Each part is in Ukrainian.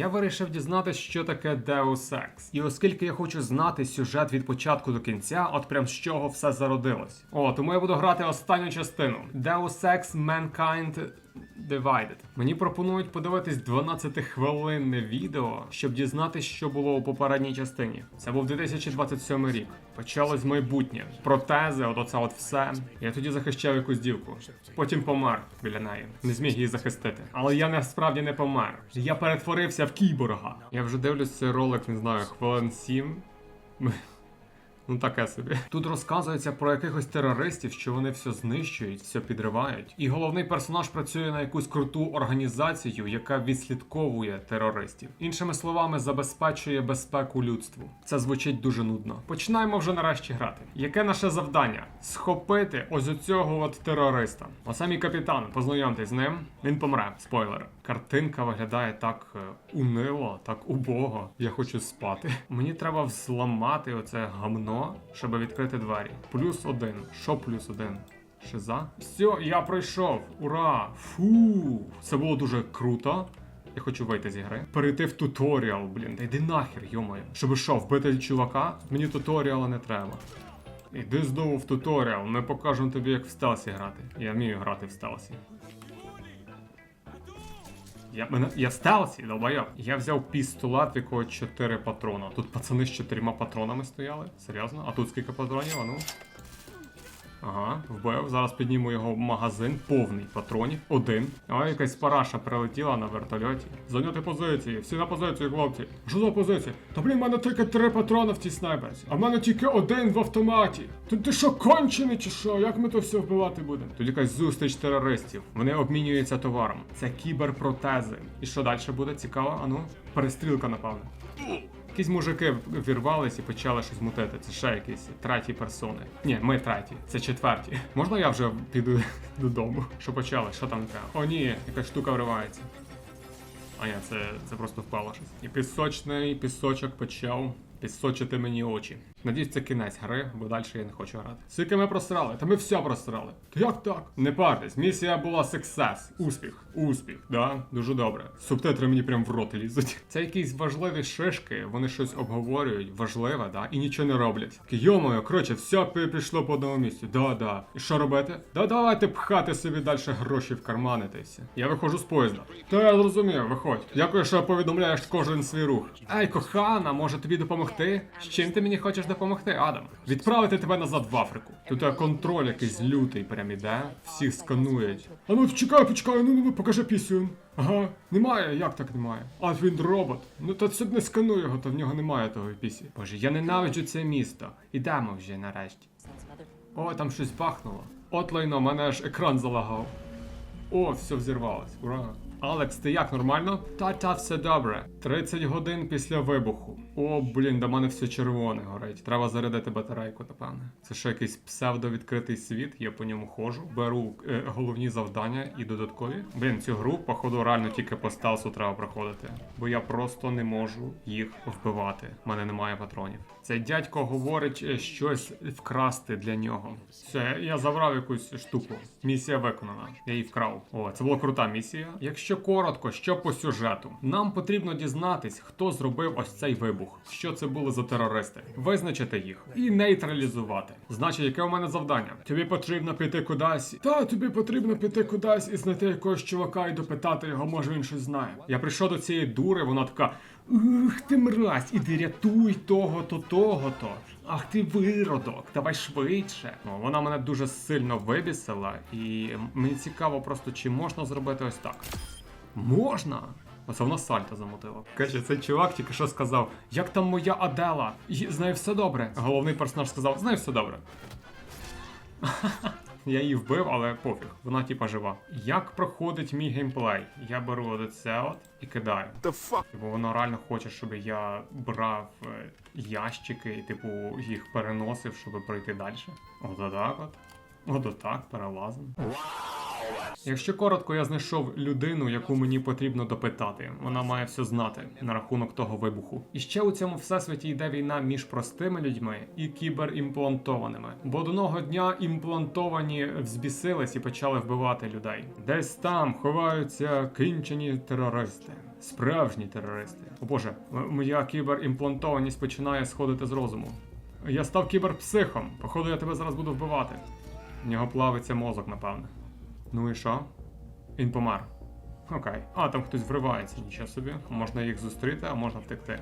я вирішив дізнатися, що таке Deus Ex. І оскільки я хочу знати сюжет від початку до кінця, от прям з чого все зародилось. О, тому я буду грати останню частину Deus Ex Mankind Divided. Мені пропонують подивитись 12-хвилинне відео, щоб дізнатися, що було у попередній частині. Це був 2027 рік. Почалось майбутнє. Протези, от оце от все. Я тоді захищав якусь дівку. Потім помер біля неї. Не зміг її захистити. Але я насправді не помер. Я перетворився в кіборга. Я вже дивлюсь цей ролик, не знаю, хвилин 7. Ну таке собі. Тут розказується про якихось терористів, що вони все знищують, все підривають. І головний персонаж працює на якусь круту організацію, яка відслідковує терористів. Іншими словами, забезпечує безпеку людству. Це звучить дуже нудно. Починаємо вже нарешті грати. Яке наше завдання? Схопити ось оцього от терориста. Оце мій капітан, познайомтесь з ним. Він помре. Спойлер. Картинка виглядає так е, унило, так убого. Я хочу спати. Мені треба взламати оце гамно, щоб відкрити двері. Плюс один. Що плюс один? Шиза? Все, я пройшов. Ура! Фу! Це було дуже круто. Я хочу вийти з ігри. Перейти в туторіал, блін. Та йди нахер, йомаю. Щоб що, вбити чувака? Мені туторіала не треба. Іди знову в туторіал, ми покажемо тобі, як в стелсі грати. Я вмію грати в стелсі. Я, я стелсі, долбайок. Я взяв пістолет, в якого 4 патрона. Тут пацани з чотирма патронами стояли. Серйозно? А тут скільки патронів? А ну. Ага, вбив. Зараз підніму його магазин, повний патронів. Один. Ой, якась параша прилетіла на вертольоті. Зайняти позиції, всі на позиції, хлопці. Що за позиції? Та блін, в мене тільки три патрони в цій снайперці. А в мене тільки один в автоматі. Тут ти що, кончений чи що? Як ми то все вбивати будемо? Тут якась зустріч терористів. Вони обмінюються товаром. Це кіберпротези. І що далі буде? Цікаво? Ану? Перестрілка, напевно. Якісь мужики вірвались і почали щось мутити. Це ще якісь треті персони. Ні, ми треті, це четверті. Можна я вже піду додому? Що почали? Що там треба? О, ні, якась штука вривається. А ні, це, це просто впало щось. І пісочний пісочок почав пісочити мені очі. Надіюсь, це кінець гри, бо далі я не хочу грати. Скільки ми просрали? Та ми все просрали. Та як так? Не партесь, місія була сексес. Успіх. Успіх, да? Дуже добре. Субтитри мені прям в рот лізуть. Це якісь важливі шишки, вони щось обговорюють, важливе, да, і нічого не роблять. Йомою, коротше, все пішло по одному місцю. Да, да. І що робити? Да давайте пхати собі далі гроші в кармани та. Я виходжу з поїзда. Та я зрозумів, виходь. Дякую, що повідомляєш кожен свій рух. Ей, кохана, може тобі допомогти? З чим ти мені хочеш допомогти, Адам? Відправити тебе назад в Африку. Тут контроль якийсь лютий прям іде, всіх сканують. А ну чекай, почекай, ну ну ну покажи пісюн. Ага, немає, як так немає? А він робот. Ну то це не скануй його, то в нього немає того пісі. Боже, я ненавиджу це місто. Ідемо вже нарешті. О, там щось бахнуло. От лайно, мене аж екран залагав. О, все взірвалось. Ура. Алекс, ти як нормально? Та-та, все добре. 30 годин після вибуху. О, блін, до мене все червоне горить. Треба зарядити батарейку, напевне. Це ще якийсь псевдовідкритий світ, я по ньому ходжу. Беру е, головні завдання і додаткові. Блін, цю гру, походу, реально тільки по стелсу треба проходити. Бо я просто не можу їх вбивати. У мене немає патронів. Цей дядько говорить е, щось вкрасти для нього. Все, я забрав якусь штуку. Місія виконана. Я її вкрав. О, це була крута місія. Якщо коротко, що по сюжету, нам потрібно дізнатись, хто зробив ось цей вибух, що це були за терористи, визначити їх і нейтралізувати. Значить, яке у мене завдання? Тобі потрібно піти кудись. Та тобі потрібно піти кудись і знайти якогось чувака і допитати його, може він щось знає. Я прийшов до цієї дури, вона така. Ух ти мразь, іди рятуй того-то, того-то. Ах ти виродок, давай швидше. Ну, вона мене дуже сильно вибісила, і мені цікаво просто, чи можна зробити ось так. Можна. Оце вона сальто замотила. Каже, цей чувак тільки що сказав, як там моя Адела? З нею все добре. Головний персонаж сказав, з нею все добре. Я її вбив, але пофіг, вона типа жива. Як проходить мій геймплей? Я беру оце от і кидаю. The fuck? Бо воно реально хоче, щоб я брав е, ящики і, типу, їх переносив, щоб пройти далі. От отак от. От отак, перелазимо. Якщо коротко, я знайшов людину, яку мені потрібно допитати. Вона має все знати на рахунок того вибуху. І ще у цьому всесвіті йде війна між простими людьми і кіберімплантованими. Бо одного дня імплантовані взбісились і почали вбивати людей. Десь там ховаються кінчені терористи. Справжні терористи. О боже, моя кіберімплантованість починає сходити з розуму. Я став кіберпсихом. Походу, я тебе зараз буду вбивати. В нього плавиться мозок, напевне. Ну і що? Він помер. Окей. А, там хтось вривається, нічого собі. Можна їх зустріти, а можна втекти.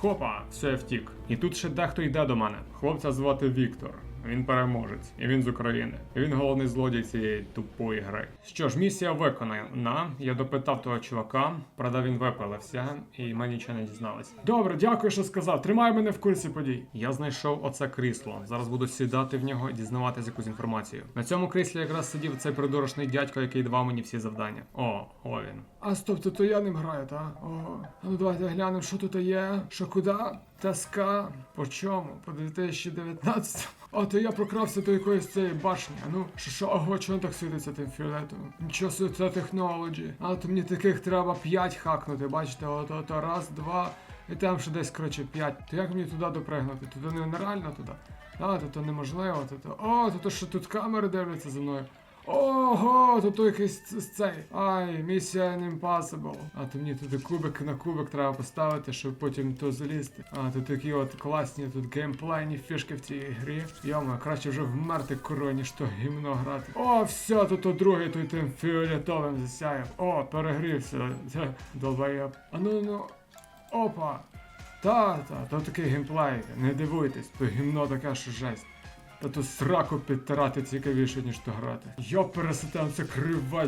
Хопа, все я втік. І тут ще дехто йде до мене. Хлопця звати Віктор. Він переможець, і він з України. І він головний злодій цієї тупої гри. Що ж, місія виконана. Я допитав того чувака, правда він випалився, і ми нічого не дізналися. Добре, дякую, що сказав. Тримай мене в курсі подій. Я знайшов оце крісло. Зараз буду сідати в нього і дізнаватися якусь інформацію. На цьому кріслі якраз сидів цей придурочний дядько, який давав мені всі завдання. О, о він. А стоп, то, я ним граю, та? О, а ну давайте глянемо, що тут є. Що куди? Таска. По чому? По 2019. А то я прокрався до якоїсь цієї башні. А ну, що що, ого, чого так світиться тим фіолетовим? Нічого собі, це технологі. А то мені таких треба 5 хакнути, бачите, от, от, раз, два, і там ще десь, коротше, 5. То як мені туди допригнути? Туди не- нереально туди. А, то, то неможливо, то, то. О, то, то що тут камери дивляться за мною. Ого, то якийсь цей. Ай, Mission Impossible. А то мені тут кубик на кубик треба поставити, щоб потім то залізти. А то такі от класні тут геймплейні фішки в цій грі. Йома, краще вже вмерти куро, ніж то гімно грати. О, все, то то другий той тим фіолетовим засяяв. О, перегрівся. Долбоєб. А ну ну. Опа. Та, та, то такий геймплей. Не дивуйтесь, то гімно таке, що жесть. Та то сраку підтирати цікавіше, ніж то грати. Я пересетен, це крива.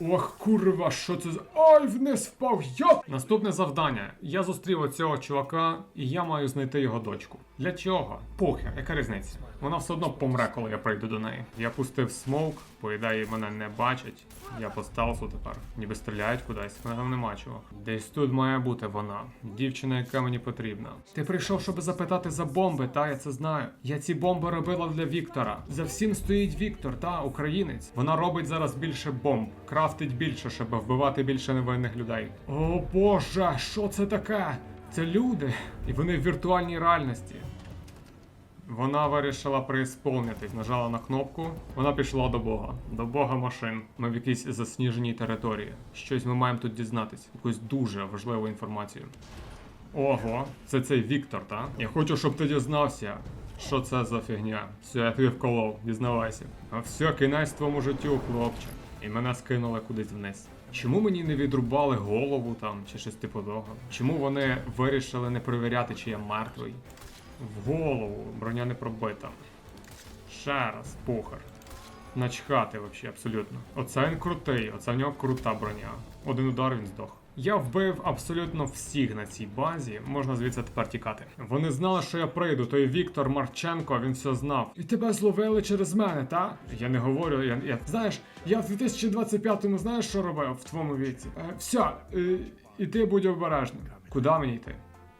Ох, курва, що це за. Ой, вниз впав, йоп! Наступне завдання. Я зустрів оцього чувака, і я маю знайти його дочку. Для чого? Похер, яка різниця? Вона все одно помре, коли я прийду до неї. Я пустив смоук, по ідеї мене не бачать. Я по стелсу тепер. Ніби стріляють кудись, але нема чого. Десь тут має бути вона. Дівчина, яка мені потрібна. Ти прийшов, щоб запитати за бомби, та я це знаю. Я ці бомби робила для Віктора. За всім стоїть Віктор, та українець. Вона робить зараз більше бомб, крафтить більше, щоб вбивати більше невинних людей. О боже, що це таке? Це люди, і вони в віртуальній реальності. Вона вирішила преісполнитись, нажала на кнопку. Вона пішла до Бога, до Бога машин. Ми в якійсь засніженій території. Щось ми маємо тут дізнатись, якусь дуже важливу інформацію. Ого, це цей Віктор, так? Я хочу, щоб ти дізнався, що це за фігня. Все, я тобі вколов, дізнавайся. А все, кінець твоєму життю, хлопче. І мене скинули кудись вниз. Чому мені не відрубали голову там чи щось типу того? Чому вони вирішили не перевіряти, чи я мертвий? В голову, броня не пробита. Ще раз, похер. Начхати взагалі, абсолютно. Оце він крутий, оце в нього крута броня. Один удар він здох. Я вбив абсолютно всіх на цій базі, можна звідси тепер тікати. Вони знали, що я прийду, той Віктор Марченко, він все знав. І тебе зловили через мене, та? Я не говорю, я. я... Знаєш, я в 2025-му знаєш, що робив в твоєму віці? Е, все, е, іди будь обережним. Куди мені йти?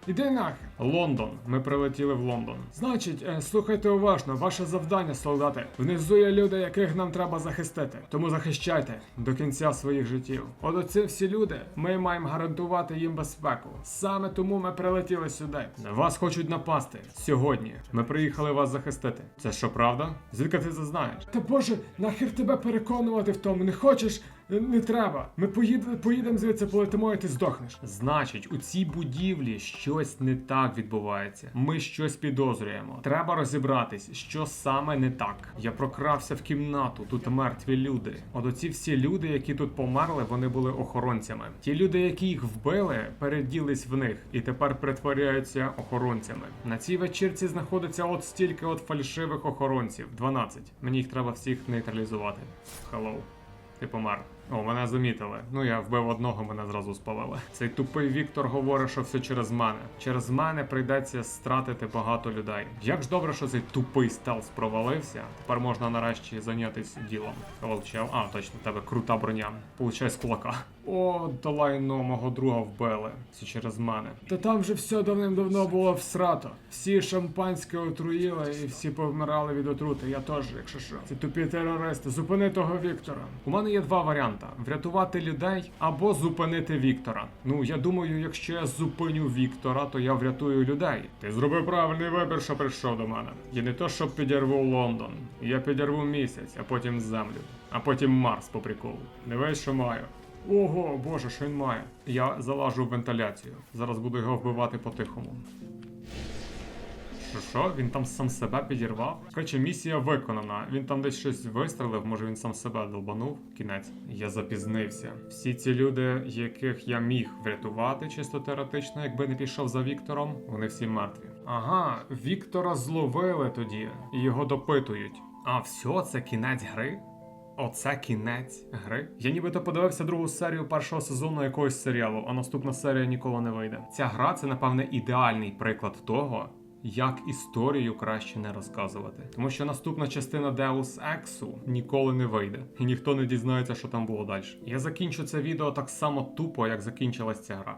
Іди нахер. Лондон. Ми прилетіли в Лондон. Значить, е, слухайте уважно, ваше завдання, солдати. Внизу є люди, яких нам треба захистити. Тому захищайте до кінця своїх життів. От оці всі люди, ми маємо гарантувати їм безпеку. Саме тому ми прилетіли сюди. На вас хочуть напасти. Сьогодні. Ми приїхали вас захистити. Це що, правда? Звідки ти це знаєш? Та боже, нахер тебе переконувати в тому, не хочеш? Не треба. Ми поїдемо поїдемо звідси, полетимо, і ти здохнеш. Значить, у цій будівлі щось не так відбувається. Ми щось підозрюємо. Треба розібратись, що саме не так. Я прокрався в кімнату. Тут мертві люди. От оці всі люди, які тут померли, вони були охоронцями. Ті люди, які їх вбили, переділись в них і тепер притворяються охоронцями. На цій вечірці знаходиться от стільки от фальшивих охоронців. 12. Мені їх треба всіх нейтралізувати. Hello. Ти помер. О, мене замітили. Ну я вбив одного, мене зразу спалили. Цей тупий Віктор говорить, що все через мене. Через мене прийдеться стратити багато людей. Як ж добре, що цей тупий стелс провалився. Тепер можна нарешті зайнятися ділом. Волчав. А, точно, тебе крута броня. Получай з кулака. О, долайно мого друга вбили. Все через мене. Та там вже все давним-давно було всрато. Всі шампанське отруїли і всі повмирали від отрути. Я теж, якщо що. Це тупі терористи. Зупини того Віктора. У мене є два варіанти: врятувати людей або зупинити Віктора. Ну я думаю, якщо я зупиню Віктора, то я врятую людей. Ти зробив правильний вибір, що прийшов до мене. Я не то, що підірву Лондон. Я підірву місяць, а потім землю, а потім Марс по приколу. Дивись, що маю. Ого, боже, що він має? Я залажу в вентиляцію. Зараз буду його вбивати по-тихому. Що що? Він там сам себе підірвав? Коротше, місія виконана. Він там десь щось вистрелив, може він сам себе долбанув. Кінець. Я запізнився. Всі ці люди, яких я міг врятувати, чисто теоретично, якби не пішов за Віктором, вони всі мертві. Ага, Віктора зловили тоді і його допитують. А все, це кінець гри? Оце кінець гри. Я нібито подивився другу серію першого сезону якогось серіалу, а наступна серія ніколи не вийде. Ця гра це, напевне, ідеальний приклад того. Як історію краще не розказувати, тому що наступна частина Deus Exu ніколи не вийде, і ніхто не дізнається, що там було далі. Я закінчу це відео так само тупо, як закінчилась ця гра.